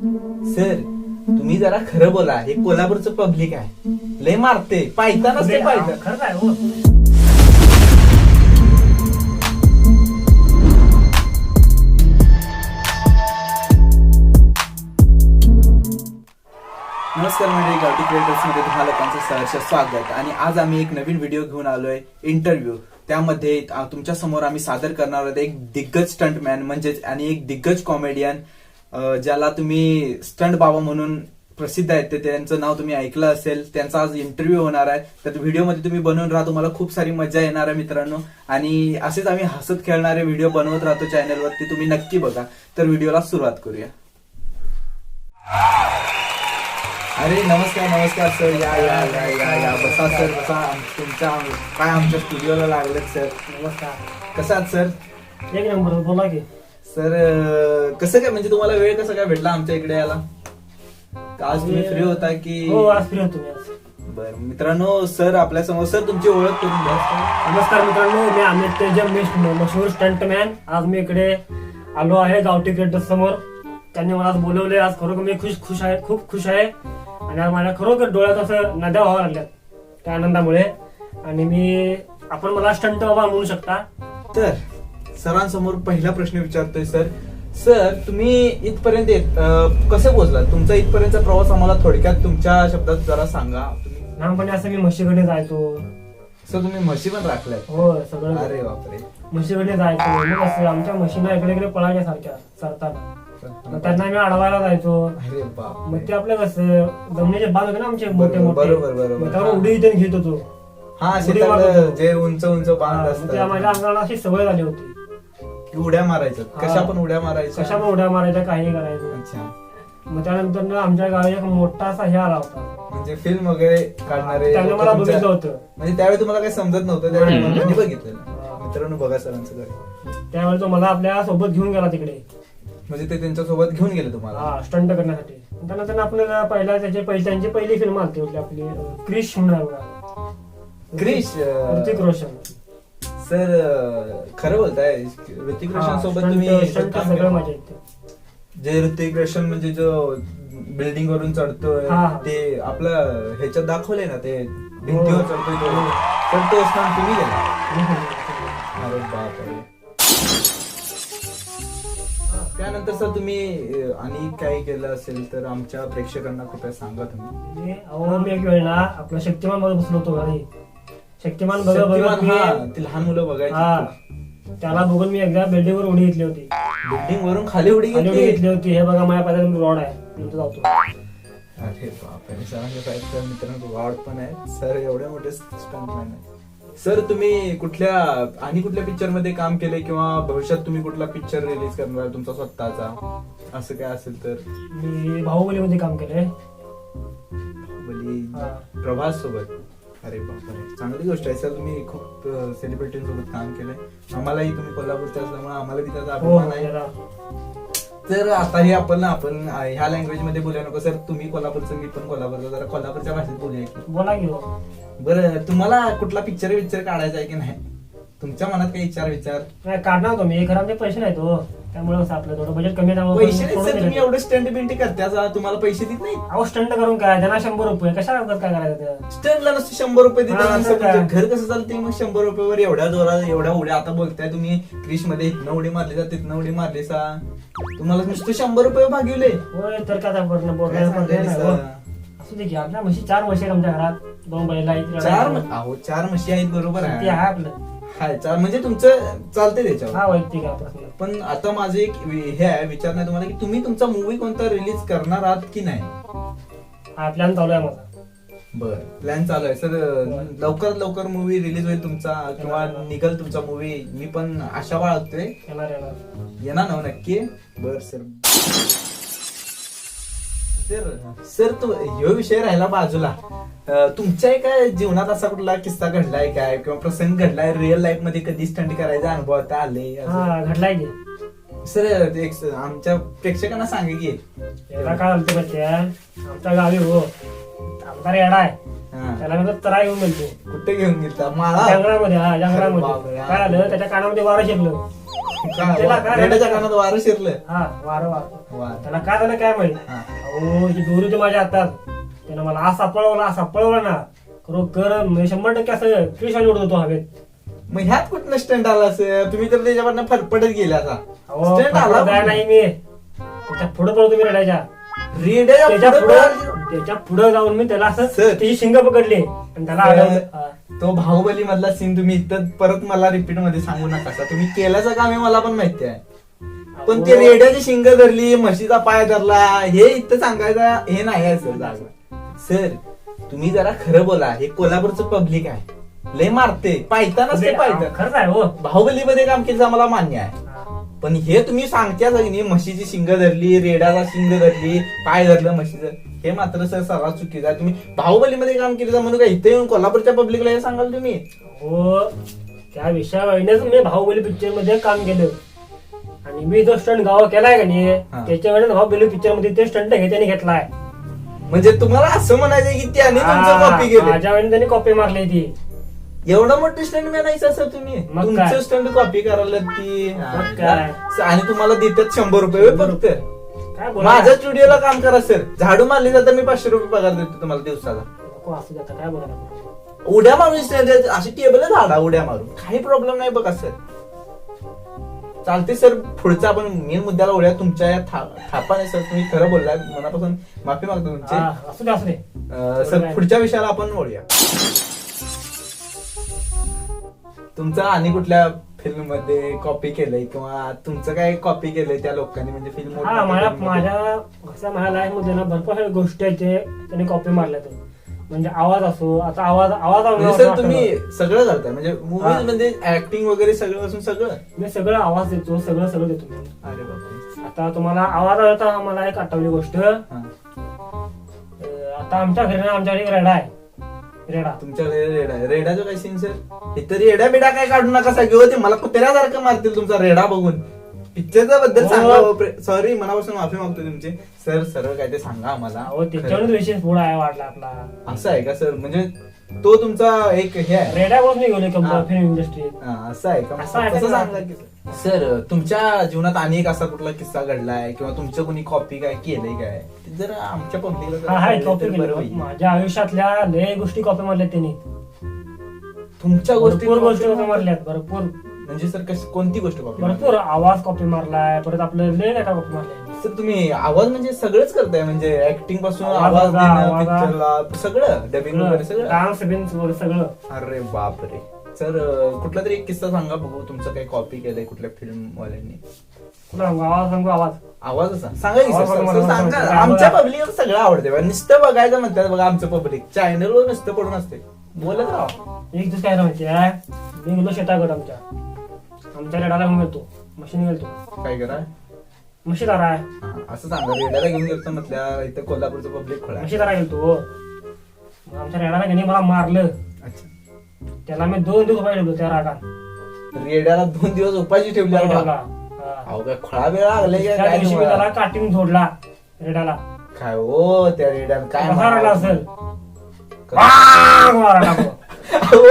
Sir तुम्ही जरा खरं बोला. हे कोल्हापूरचं पब्लिक आहे. लय मारते. पायतानाच ते पायता. खरंच आहे हो. नमस्कार मंडळी. गावठी क्रिएटर्समध्ये तुम्हा लोकांचं सहर्ष स्वागत. आणि आज आम्ही एक नवीन व्हिडिओ घेऊन आलोय इंटरव्ह्यू त्यामध्ये तुमच्यासमोर आम्ही सादर करणार आहोत एक दिग्गज स्टंटमॅन म्हणजेच आणि एक दिग्गज कॉमेडियन ज्याला तुम्ही स्टंट बाबा म्हणून प्रसिद्ध आहेत ते त्यांचं नाव तुम्ही ऐकलं असेल त्यांचा आज इंटरव्ह्यू होणार आहे. तर व्हिडिओमध्ये तुम्ही बनवून राहा तुम्हाला खूप सारी मजा येणार आहे मित्रांनो. आणि असेच आम्ही हसत खेळणारे व्हिडिओ बनवत राहतो चॅनलवरती तुम्ही नक्की बघा. तर व्हिडिओला सुरुवात करूया. अरे नमस्कार नमस्कार सर या या या या या. बसा सर बसा. तुमच्या काय आमच्या स्टुडिओला लागलेत सर नमस्कार. कसा आहात सर एक नंबर बोला की. सर कसं काय म्हणजे तुम्हाला वेळ कसा काय भेटला आमच्या इकडे याला का आज तुम्ही फ्री होता की हो आज फ्री होतो मी आज. बर मित्रांनो सर आपल्यासमोर सर तुमची ओळख करून द्या. नमस्कार मित्रांनो मी अमित तेजम मी मशहूर स्टंटमॅन. आज मी इकडे आलो आहे गावठी क्रिएटर समोर. त्यांनी मला आज बोलवले आज खरोखर मी खुश खुश आहे खूप खुश आहे. आणि आज माझ्या खरोखर डोळ्यात असं नद्या व्हावं लागल्यात त्या आनंदामुळे. आणि मी आपण मला स्टंट बाबा म्हणू शकता. तर सरांसमोर पहिला प्रश्न विचारतोय सर. सर तुम्ही इथपर्यंत येत कसे पोहोचलात? तुमचा इथपर्यंतचा प्रवास आम्हाला थोडक्यात तुमच्या शब्दात जरा सांगा. तुम्ही लहानपणी असं मी म्हशीकडे जायचो. सर तुम्ही म्हशी पण राखल्यात? हो सगळं. अरे बापरे. म्हशीकडे जायचो. मग असं आमच्या म्हशीना इकडे इकडे पळायच्या सारख्या सरतात मग त्यांना मी अडवायला जायचो. अरे बाप मग ते आपलं कसं जमिनीचे बांध होते ना आमचे मोठे बरोबर, मोठे बरोबर, बरोबर. मग त्यावर उडी इथे घेत होतो. हा उडी शेतातलं मारत होतो. जे उंच उंच हा, बांध मग त्या माझ्या असतात अंगाला अशी सवय झाली होती. की उड्या मारायचं हा. कशा पण उड्या मारायच्या. कशा पण उड्या मारायच्या काही करायचं. अच्छा. मग त्यानंतर ना आमच्या गावी एक मोठा असा हे आला होता. म्हणजे फिल्म वगैरे काढणारे त्याने मला तुमच्या- बघितलं होतं. म्हणजे त्यावेळी तुम्हाला काही समजत नव्हतं त्यावेळी बघितलेलं. हा. मित्रांनो बघा सरांचं घरी. त्यावेळी तो मला आपल्यासोबत घेऊन गेला तिकडे. म्हणजे ते त्यांच्यासोबत घेऊन गेले तुम्हाला. हा स्टंट करण्यासाठी. त्यानंतर आपल्याला पहिला त्याची पहिली त्यांची पहिली फिल्म आलती होती आपली अं, क्रिश म्हणून आहे बघा. क्रिश, अं, ऋतिक रोशन. सर खरं बोलताय ऋतिक रोशन सोबत तुम्ही स्टंट जे ऋतिक रोशन म्हणजे जो बिल्डिंग वरून चढतोय हा, हा. ते आपलं ह्याच्यात दाखवलंय ना ते भिंतीवर हो. चढतोय तो. हो. तर तो असताना तुम्ही गेला? अरे बापरे. त्यानंतर सर तुम्ही आणि काय केलं असेल तर आमच्या प्रेक्षकांना कृपया सांगा तुम्ही. मी एक वेळ ना आपला शक्तिमान बघत बसलो होतो घरी. शक्तिमान हा मी ती लहान मुलं हा बघायची त्याला बघून मी एकदा बिल्डिंग वर उडी घेतली होती. बिल्डिंग वरून खाली उडी घेतली? घेतली होती. हे बघा माझ्या पायात रॉड आहे. मी जातो. अरे बापरे सरांच्या मित्रांनो वाढ पण आहे. सर एवढे मोठे स्टंटमॅन आहे सर तुम्ही कुठल्या आणि कुठल्या पिक्चरमध्ये काम केले किंवा भविष्यात तुम्ही कुठला पिक्चर रिलीज करणार तुमचा स्वतःचा? असं काय असेल तर? मी बाहुबलीमध्ये काम केलंय. बाहुबली हा. प्रभास सोबत अरे बापरे. चांगली गोष्ट आहे. सर तुम्ही खूप सेलिब्रिटींसोबत काम केलंय. आम्हालाही तुम्ही कोल्हापूरचे असल्यामुळे आम्हाला बी त्याचा हो अभिमान आहे. तर आता हे आपण आपण ह्या लँग्वेजमध्ये बोलूया नको. सर तुम्ही कोल्हापूरचं मी पण कोल्हापूरचं जरा कोल्हापूरच्या भाषेत बोलूया की. बोला की हो. बरं तुम्हाला कुठला पिक्चर विचार काढायचा आहे की नाही? तुमच्या मनात काही विचार विचार काढणार होतो मी. खरं आमचे पैसे नाही तो त्यामुळे कसं आपलं थोडं बजेट कमी त्यामुळे पैसे सर तुम्ही. एवढे स्टंट बिंटी करत्या तुम्हाला पैसे देत नाही अहो स्टंट करून काय त्यांना शंभर रुपये कशा काय करायचं ते? स्टंटला नसते शंभर रुपये देतात हा, काय? घर कसं चालते मग शंभर रुपयावर एवढ्या जोरात एवढ्या उड्या आता बोलताय तुम्ही क्रिशमध्ये इथनं उडी मारली जा तिथनं उडी मारली सा तुम्हाला नुसतं शंभर रुपये भागवले होय तर काय आता बोलणं काय बोलणं सांगायचं नाही, सर? हो. असू दे की आपल्या म्हशी चार म्हशी आहेत आमच्या घरात दोन बैला आहेत चार म- अहो चार म्हशी आहेत बरोबर ते आहे आहे आपलं हाय म्हणजे तुमचं चालते त्याच्यावर. हा वैयक्तिक आहे प्रश्न पण आता माझं एक वि- हे आहे विचार नाही तुम्हाला की तुम्ही तुमचा मूवी कोणता रिलीज करणार आहात की नाही? हा प्लॅन चालू आहे माझा. बर प्लॅन चालू आहे. सर लवकरात लवकर मूवी रिलीज होईल तुमचा किंवा निघल तुमचा मूवी मी पण आशा बाळगतोय येणार येणार. येणार ना हो नक्की? बर सर. सर सर तू ह्यो विषय राहिला बाजूला. अं, तुमच्या एका जीवनात असा कुठला किस्सा घडलाय काय? किंवा प्रसंग घडलाय? रिअल लाईफमध्ये कधी स्टंट करायचा अनुभव आता आले? हा घडलाय की. सर ते एक स- आमच्या प्रेक्षकांना सांगा की. काय माहितीये? आमच्या गावी हो. आमदार येडा आहे. हा. त्याला तरा येऊन मिळतो कुठे घेऊन गेलता? माळा? जंगलामध्ये हा जंगलामध्ये. बापरे. काय झालं त्याच्या कानामध्ये वारं शिरलं. त्याला काय रेड्याच्या झालं? कानात वारं शिरलं. हा वारं वारं. त्याला काय झालं काय माहीत? हा. अहो ही दोरी होती माझ्या हातात. त्यानं मला असा पळवला असा पळवला ना. खरोखर म्हणजे शंभर टक्के असं क्रिशाने उडत होतो हवेत मग ह्यात कुठनं स्टंट आला असेल तुम्ही तर त्याच्यावरनं फरफटत गेले आता अहो स्टंट आला फटफट कुठनं? नाही मी. त्याच्या पुढे पळतो मी रडायच्या. त्याच्या पुढं. त्याच्या पुढे जाऊन मी त्याला असं सर. त्याची शिंग पकडली आणि त्याला. अडवलं. हा. तो बाहुबली मधला सीन तुम्ही इथं परत मला रिपीटमध्ये सांगू नका तुम्ही केल्याचं काम आहे मला पण माहिती आहे पण ते रेड्याची शिंग धरली म्हशीचा पाय धरला हे इथं सांगायचं हे नाही आहे सर जागा सर तुम्ही जरा खरं बोला हे कोल्हापूरचं पब्लिक आहे लय मारते पायतानाच ते खरंच आहे हो बाहुबली मध्ये काम केलं मला मान्य आहे. पण हे तुम्ही सांगत्या नाही म्हशीची शिंग धरली रेडाला शिंग धरली पाय धरलं म्हशीचं. हे मात्र सर सर्वात चुकीचं आहे. तुम्ही बाहुबलीमध्ये काम केलं म्हणून काय इथे येऊन कोल्हापूरच्या पब्लिकला हे सांगाल तुम्ही? हो त्या विषयावरच मी बाहुबली पिक्चरमध्ये काम केलं. आणि मी जो स्टंट गावा केलाय का नाही हा. त्याच्या वेळेस बाहुबली पिक्चरमध्ये ते स्टंट हे त्याने घेतलाय. म्हणजे तुम्हाला असं म्हणायचं की त्याने तुमचं कॉपी केली माझ्या वेळेस त्यांनी कॉपी मारली ती. एवढं मोठं स्टंट म्हणायचं सर तुम्ही? मग तुमचं? स्टंट कॉपी करायला ती. मग काय? आणि तुम्हाला देतात शंभर रुपये होय फक्त. काय बोला माझ्या स्टुडिओला काम करा सर झाडू मारली जातं मी पाचशे रुपये पगार देतो तुम्हाला दिवसाला. नको असू दे आता काय बोला उड्या मारून stand अशी टेबल झाडा उड्या मारून. काही प्रॉब्लेम नाही बघा सर चालते सर पुढचा आपण मेन मुद्द्याला उड्या तुमच्या या था- थापाने सर तुम्ही खरं बोललाय मनापासून माफी मागतो तुमची. हा, असू दे असू दे. अं, सर पुढच्या विषयाला आपण वळूया. तुमचं आणि कुठल्या फिल्ममध्ये कॉपी केलंय किंवा तुमचं काय कॉपी केलंय त्या लोकांनी? म्हणजे फिल्म हा माझ्या माझ्या कसं माझ्या लाईफमध्ये ना भरपूर साऱ्या गोष्टी आहेत जे त्यांनी कॉपी मारल्या तर म्हणजे आवाज असो आता आवाज आवाज म्हणजे सर तुम्ही सगळं करताय. म्हणजे. मूवीजमध्ये ऍक्टिंग वगैरे सगळं असून सगळं? मी सगळं आवाज देतो सगळं सगळं देतो मी. अरे बापरे. आता तुम्हाला आवाज आला मला एक आठवली गोष्ट. आता आमच्या घरी ना आमच्या घरी रेडा आहे. रेडा. तुमच्याकडे रेडा आहे. रेडाचं काय सीन सर इथं रेडा बिडा काय काढू नका सगळे होते. मला कुत्र्यासारखं मारतील तुमचा रेडा बघून. पिक्चरच्या बद्दल हो. सांगा सॉरी मनापासून माफी मागतो तुमची. सर सरळ काय ते सांगा आम्हाला. अहो त्याच्यावरच विशेष पुढे आहे वाढला आपला. असं आहे का सर म्हणजे तो तुमचा एक हे आहे. कंपनी फिल्म हा, असं आहे का? असं आहे का? तसं सांगा की सर. तुमच्या जीवनात आणि एक असा कुठला किस्सा घडलाय किंवा तुमचं कोणी कॉपी काय केलंय काय? ते जर आमच्या हा हाय कॉपी केली माझ्या आयुष्यातल्या लय गोष्टी कॉपी मारल्या त्यांनी. तुमच्या गोष्टी भरपूर गोष्टी मारल्यात? भरपूर. म्हणजे सर कशी कोणती गोष्ट कॉपी भरपूर आवाज कॉपी मारलाय परत आपलं लय काय कॉपी मारलाय. सर तुम्ही आवाज म्हणजे सगळंच करताय म्हणजे ऍक्टिंगपासून आवाज आवाज देणं. पिक्चरला सगळं डबिंग वगैरे सगळं. डान्स बिन्स वगैरे सगळं. अरे बापरे. सर अं, कुठला तरी एक किस्सा सांगा बघू तुमचं काही कॉपी केलंय कुठल्या फिल्म वाल्यांनी सांगू? आवाज सांगू आवाज. आवाज असा सांगा की सर, आवाज सर, बघा, सर, मला सांगा. आमच्या पब्लिक सगळं आवडते बघा. नुसतं बघायचं म्हणतात बघा आमचं पब्लिक चॅनलवर नुसतं पडून असते बोलत राहा. एक दिवस काय माहिती आहे? मी गेलो शेताकडे आमच्या. आमच्या रेडाला घेऊन गेलतो मशीन गेलतो काय करा? म्हशी असं सांगा रेड्याला घेऊन गेलो म्हटल्या इथं कोल्हापूरचं पब्लिक खोळा म्हशी दारा गेलतो मग आमच्या रेडाला घेणे मला मारलं अच्छा त्याला मी दोन दिवस बाहेर ठेवलो त्या रागात रेड्याला दोन दिवस उपाशी ठेवला. हा. अहो काय खोळा वेळ लागले का त्या काय दिवशी मी तुम्हाला? त्याला काटीन झोडला काय हो त्या रेड्याला काय कसा रडला म्हणावं? असेल मारायला लागलो. अहो,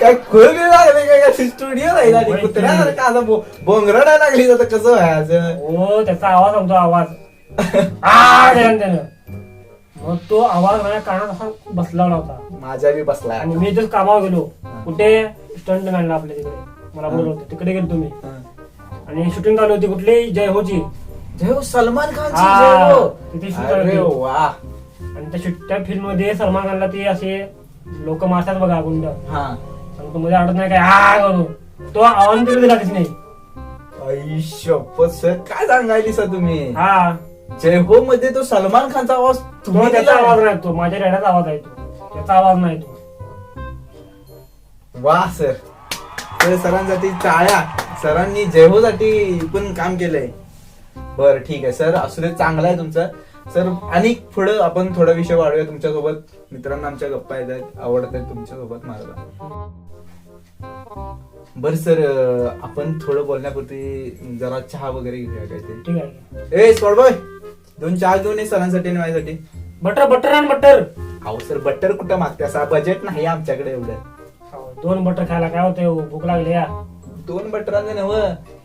काय खोल वेळ लागले काय काय स्टुडिओ माहिती. कुत्र्यासारखं आता बोंगरा नाही लागली तर कसं व्हायचं? हो त्याचा आवाज सांगतो आवाज. त्यानं. मग तो आवाज माझ्या कानात असा बसला होता माझ्या बी बसलाय. आणि मी तर कामावर गेलो. कुठे? स्टंट मॅनला आपल्या तिकडे. मला बोलवलं होतं तिकडे गेलो तुम्ही. आणि शूटिंग चालू होती कुठली? जय होची जय हो सलमान खानची हा. तिथे. वा. आणि त्या शूट त्या फिल्ममध्ये सलमान खानला ते असे लोक मारतात बघा गुंड. हा. तो मध्ये आडत नाही काय. हा करू. तो आवाज तिकडे दिला नाही. सर काय सांगायली सर तुम्ही? हा. जय हो मध्ये तो सलमान खानचा आवाज तो तुम्ही त्याचा? आवाज नाही तो माझ्या रेड्याचा आवाज आहे तो. त्याचा आवाज नाही तो. वा सर. तर सरांसाठी टाळ्या. सरांनी जयहोसाठी पण काम केलंय. बर ठीक आहे सर. असू दे चांगलं आहे तुमचं. सर आणि पुढं आपण थोडा विषय वाढूया तुमच्यासोबत मित्रांना आमच्या गप्पा येत आहेत आवडत आहेत तुमच्यासोबत मला बर सर आपण थोडं बोलण्यापूर्वी जरा चहा वगैरे घेऊया काहीतरी ठीक आहे. ए बॉय दोन चहा घेऊन ये सरांसाठी आणि माझ्यासाठी. बटर बटर आणि बटर. अहो सर बटर कुठं मागते? असा बजेट नाही आमच्याकडे एवढं. दोन बटर खायला काय होतंय हो, भूक लागली या. दोन बटरांचे नव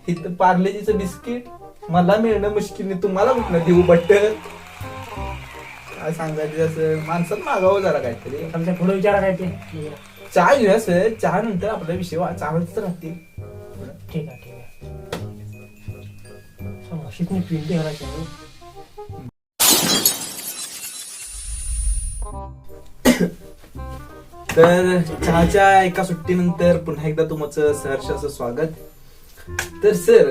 इथं पार्लेजीचं बिस्किट. मला मिळणं मुश्किल नाही. तुम्हाला कुठलं देऊ बट्टर काय सांगायचं असं माणसात मागावं जरा काहीतरी. आमच्या पुढे विचारा काय ते. चहा घेऊया सर. चहा नंतर आपला विषय वा- चालतच राहतील. ठीक आहे ठीक आहे. सांग, अशीच मी पिंडी घालायची आहे. तर चहाच्या एका सुट्टीनंतर पुन्हा एकदा तुमचं सहर्ष असं स्वागत. तर सर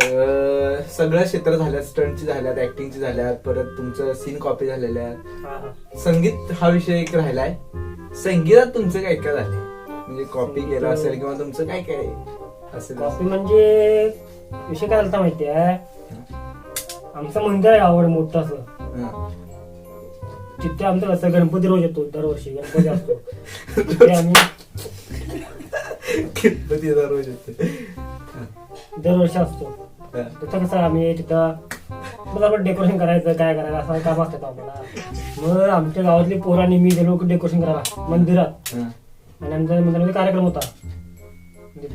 सगळ्या क्षेत्र झाल्यात स्टंटची झाल्यात ऍक्टिंगची झाल्यात परत तुमचं सीन कॉपी झालेल्या. संगीत हा विषय एक राहिलाय. संगीतात तुमचं काय काय झालंय? म्हणजे कॉपी केलं असेल किंवा तुमचं काय काय असेल? कॉफी म्हणजे विषय काय झाला माहिती आहे आमचं मंदिर आहे आवड मोठं असं. तिथे आमचं कसं गणपती रोज येतो दरवर्षी गणपती असतो. आम्ही गणपती दररोज येते. दरवर्षी असतो. तिथं कसं आम्ही तिथं मग आपण डेकोरेशन करायचं काय करायचं असं काम असतं आम्हाला मग आमच्या गावातली पोरांनी मी गेलो डेकोरेशन करायला मंदिरात. आणि आमच्या मंदिरामध्ये कार्यक्रम होता.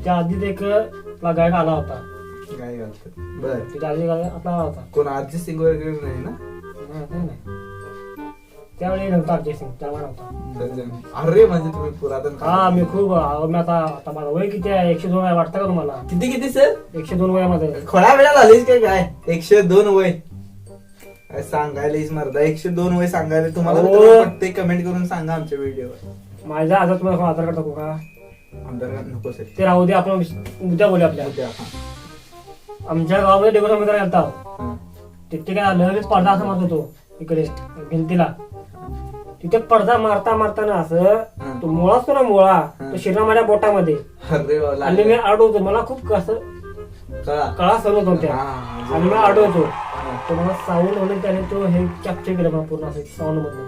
त्या आधीच एक आपला गायक आला होता. काय घालतात बर. आधी गायक आपला आला होता. कोण अर्जित सिंग वगैरे नाही ना? नाही, नाही, नाही. त्यावेळी नव्हता अजय सिंग त्यामुळे नव्हता. अरे म्हणजे तुम्ही पुरातन हा मी खूप अहो, मी आता आता माझं वय किती आहे? एकशे दोन वय वाटतं का तुम्हाला? किती किती सर? एकशे दोन वयामध्ये. खोळा वेळा झालीस काय काय? एकशे दोन वय. काय सांगायला मर्दा? एकशे दोन वय सांगायला. तुम्हाला पटते कमेंट करून सांगा आमच्या व्हिडिओवर माझ्या आजार तुम्हाला आधार कार्ड टाकू का आमदार नको सर. ते राहू दे आपण उद्या बोलू आपल्या. उद्या, हा. आमच्या गावामध्ये डेकोरेशन करायला गेलता हा. तिथे काय झालं मी पडदा असं मारत होतो इकडे भिंतीला. तिथे पडदा मारता मारताना असं. तो मुळा असतो ना मुळा. तो शिरला माझ्या बोटामध्ये. अरे वा, आणि मी. अडवतो मला खूप कसं कळा. कळा सर होतो त्या. हा, आणि मी अडवतो हा. तो मला साऊंड म्हणून त्याने तो हे कॅप्चर केलं मला पूर्ण असं साऊंड मधून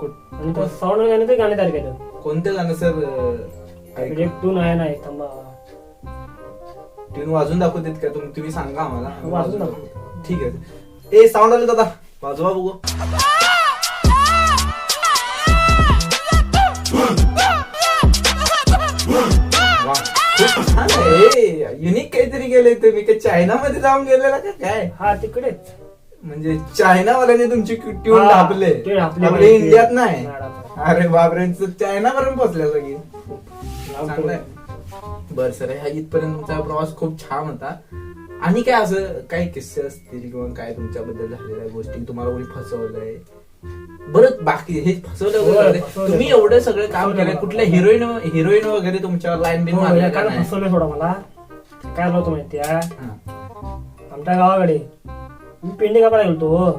कुठ- आणि तो साऊंड त्याने ते गाणे तयार केलं. कोणतं गाणं सर? म्हणजे एक टून आहे ना एक थांबा ट्यून वाजून दाखवतेत का तुम्ही तुम्ही सांगा आम्हाला. वाजून दाखवतो. ठीक आहे. ए साऊंड आलं दादा. वाजवा बघू. खूप छान आहे. युनिक काहीतरी गेले तुम्ही. काय चायना मध्ये जाऊन गेलेला का काय? हा तिकडेच. म्हणजे चायनावाल्याने तुमची ट्यून हा, ते माहिती. इंडियात नाही. अरे बापरे चायना पर्यंत पोहोचल्या सगळी चांगलंय बर सर ह्या इथपर्यंत तुमचा प्रवास खूप छान होता. आणि काय असं काही किस्से असतील किंवा काय तुमच्याबद्दल झालेल्या गोष्टी तुम्हाला कोणी फसवलंय? बरं बाकी हे फसवलं वगैरे. तुम्ही एवढं सगळं काम केलं. कुठल्या हिरोईन हिरोईन वगैरे तुमच्यावर लाईन बिन मारल्या का नाही? फसवलं थोडं मला. काय झालं होतं माहिती हा. आमच्या गावाकडे मी पिंडी कापायला गेलतो हो.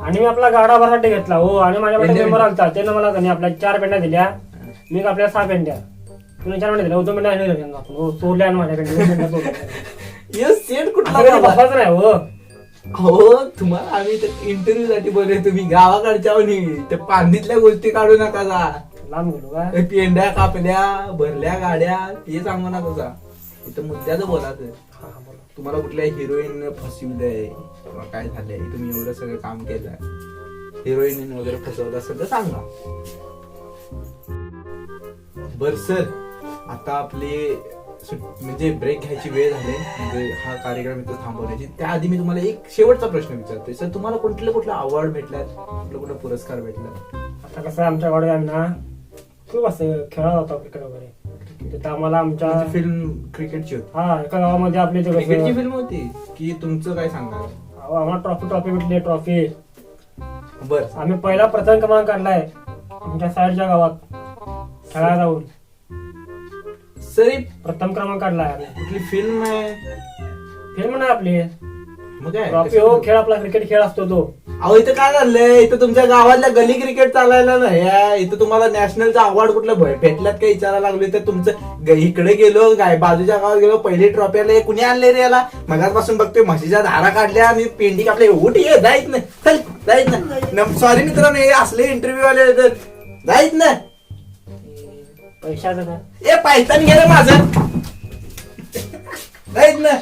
आणि मी आपला गाडा भराटे घेतला हो. आणि माझ्याकडे पेंड्या मेंबर आलता. त्यानं मला कधी आपल्या चार पेंड्या दिल्या. मी आपल्या सहा पेंड्या. तुम्ही चार पेंड्या दिल्या. हो, दोन पेंड्या आणि दिल्या आपण हो चोरल्या आणि माझ्याकडे दोन पेंड्या. चोरल्या. सेट कुठला असं कधी झाला? बसायचं नाही हो. हो तुम्हाला आम्ही इंटरव्ह्यू साठी बोलले तुम्ही गावाकडच्या ते पांदीतल्या गोष्टी काढू नका जा. लांब गेलो का? ते पेंड्या कापल्या भरल्या गाड्या ते सांगू नका जा. इथं मुद्द्याचं बोलायचं बोला. तुम्हाला कुठल्या हिरोईन फसविलंय? किंवा काय झालंय? तुम्ही एवढं सगळं काम केलंय. हिरोईन वगैरे फसवलं असेल तर सांगा. बर सर आता आपली म्हणजे ब्रेक घ्यायची वेळ झाली. म्हणजे हा कार्यक्रम इथं थांबवण्याची. त्याआधी मी तुम्हाला एक शेवटचा प्रश्न विचारतोय. सर तुम्हाला कुठले कुठले अवॉर्ड भेटल्यात? कुठले कुठले पुरस्कार भेटल्यात? आता कसं आमच्या गावाकडे आम्ही ना खूप असं खेळत होता क्रिकेट वगैरे. तिथं आम्हाला आमच्या फिल्म क्रिकेटची होती. हा एका गावामध्ये आपले ते क्रिकेटची कसं फिल्म होती? की तुमचं काय सांगा अहो, आम्हाला ट्रॉफी ट्रॉफी भेटली ट्रॉफी बर. आम्ही पहिला प्रथम क्रमांक काढलाय. आमच्या साईडच्या गावात. खेळायला जाऊन. सर. प्रथम क्रमांक काढलाय आम्ही कुठली फिल्म आहे? फिल्म नाही आपली. मग काय? ट्रॉफी हो खेळ आपला क्रिकेट खेळ असतो तो. अहो इथं काय झालंय? इथं तुमच्या गावातल्या गली क्रिकेट चालायला नाही आहे. इथं तुम्हाला नॅशनलचा अवॉर्ड कुठलं भे- भेटल्यात काही विचारायला लागलो तर तुमचं ग- इकडे गेलो काय बाजूच्या गावात गेलो पहिली ट्रॉफी आले कुणी आणले रे याला? मगापासून बघतोय म्हशीच्या धारा काढल्या आणि पेंडी कापल्या उठ ये जायत ना चल जायत ना सॉरी मित्रांनो हे असले इंटरव्ह्यू आले तर जायत ना पैशाचं ना. ए पायतान गेलं माझं. जायत ना.